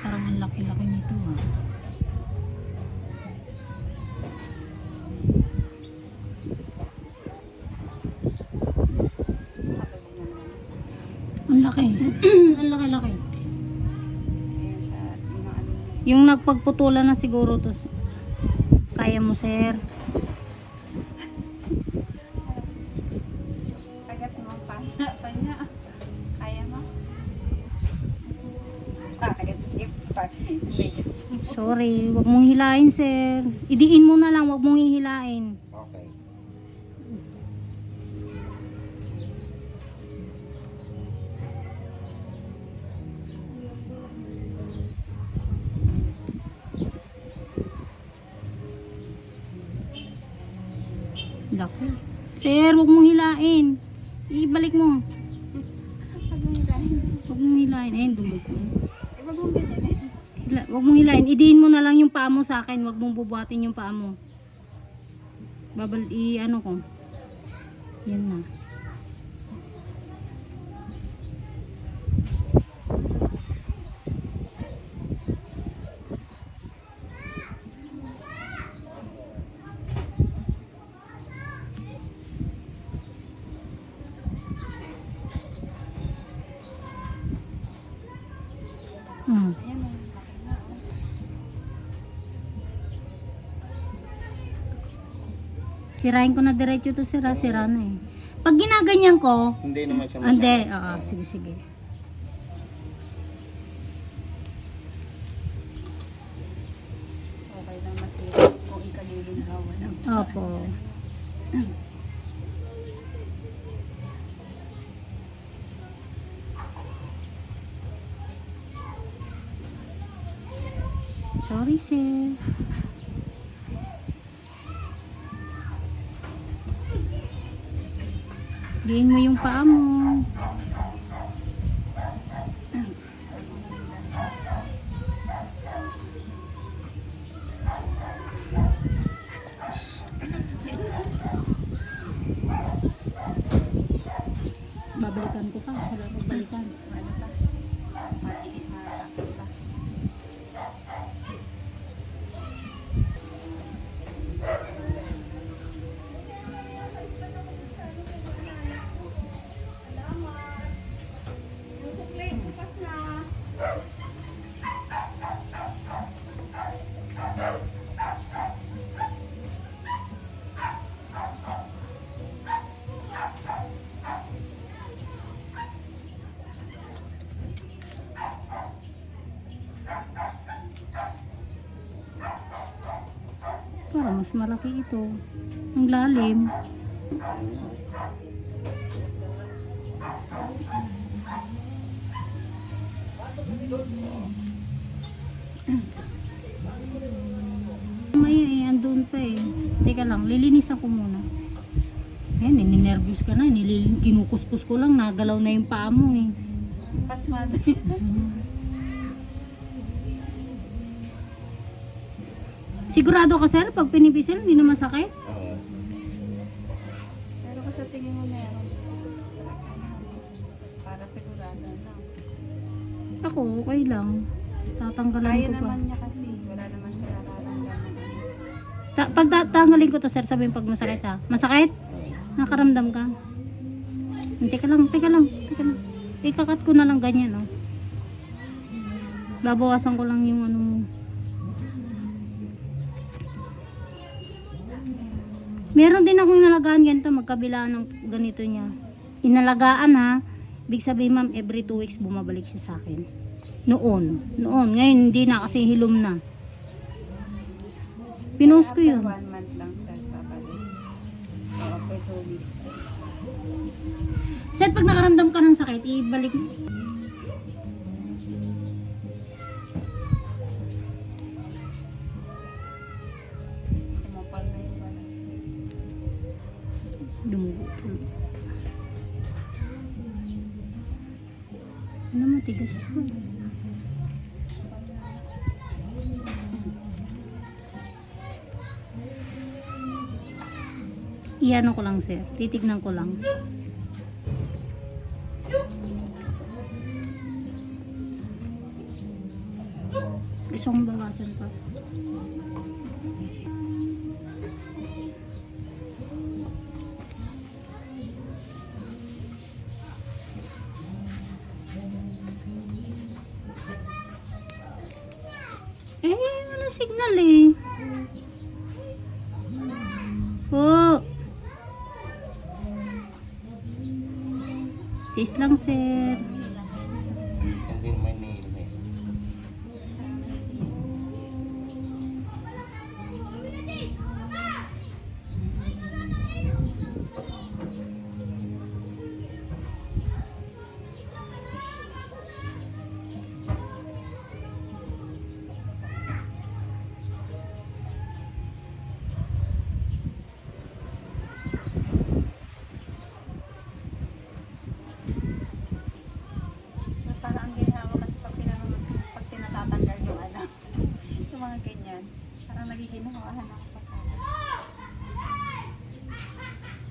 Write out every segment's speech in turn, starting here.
parang ang laki-laki nito ah. Ang laki. ang laki-laki. Yung nagpagputulan na siguro to. Kaya mo, sir. Sorry, wag mong hilain, sir. Idiin mo na lang, wag mong hihilain. Okay. Laki. Sir, wag mong hilain. Ibalik mo. Pag mo hilahin. Wag mong hilain. Ayun. Eh, wag mong ganyan eh. Hila, wag mong. Idiin mo na lang yung paa mo sa akin. Wag mong bubuhatin yung paa mo. Babal, i ano ko. Yan na. Hmm. Ayan oh. Laki na oh. Sirain ko na diretso to sira, sira na eh. Pag ginaganyan ko, Hindi naman siya hindi, oo, sige, sige. Okay lang masira kung ikalilinhawa ng Opo. Sorry, sir. Diin mo yung paa mo. Babalikan ko pa. Wala babalikan. ano pa. Maliit na sakit pa. Parang mas malaki ito. Ang lalim. May eh, andun pa eh. Teka lang, lilinisan ko muna. Ayan, nininervous ka na. Nililin, kinukuskus ko lang. Nagalaw na yung paa mo eh. Pasmado. Sigurado ka sir, pag pinipisil, hindi na masakit? Oo. Pero kung sa tingin mo meron. Para sigurado na. Ako, okay lang. Tatanggalan Kaya ko pa. naman niya kasi. Wala naman siya nararamdaman. Ta- pag tatanggalin ko to sir, sabihin pag masakit ha. Masakit? Nakaramdam ka? Hindi ka lang, teka lang, teka lang. Ikakat ko na lang ganyan, oh. Babawasan ko lang yung ano mo. Meron din akong inalagaan ganito, magkabilaan ng ganito niya. Inalagaan ha. Big sabihin ma'am, every two weeks bumabalik siya sa akin. Noon. Noon. Ngayon hindi na kasi hilom na. Pinost ko After yun. one month lang siya babalik. So, after two weeks. Sir, pag nakaramdam ka ng sakit, ibalik Pa. Iano ko lang sir. Titignan ko lang. Gusto kong bawasan pa. Signal eh. Po. Taste lang, sir. Hindi naman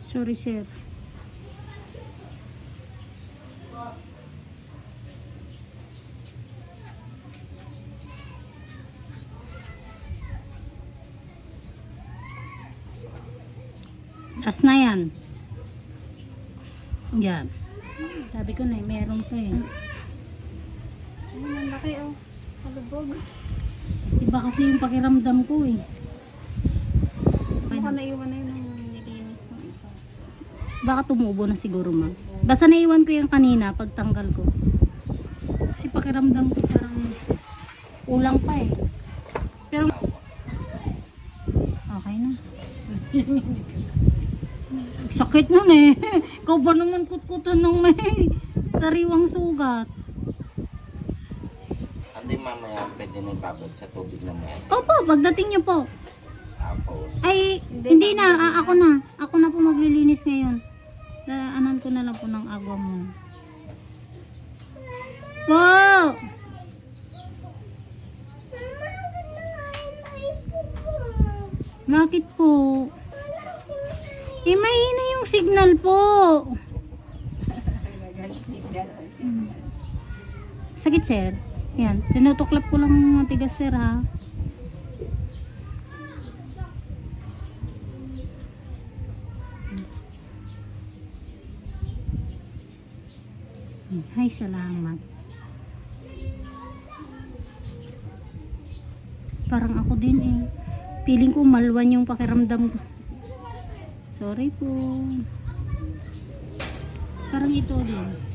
Sorry, sir. Last na yan. Yan. Sabi ko na, eh, meron pa eh. Ang laki oh. Halubog. Iba kasi yung pakiramdam ko eh. Baka naiwan na yun nilinis ng iba. Baka tumubo na siguro ma. Basta naiwan ko yung kanina pagtanggal ko. Kasi pakiramdam ko parang ulang pa eh. Pero okay na. Sakit nun eh. Ikaw ba naman kutkutan ng may sariwang sugat? Hindi mamaya pwede na ibabad sa tubig na may asin. Opo, pagdating niyo po. Ay, hindi, na. A- ako na. Ako na po maglilinis ngayon. Daanan ko na lang po ng agwa mo. Wow! Bakit po? Eh, mahina yung signal po. Sakit, sir. Yan. Tinutuklap ko lang mga tigas, sir, ha? Ay, salamat. Parang ako din eh. Feeling ko malwan yung pakiramdam ko. Sorry po. Parang ito din.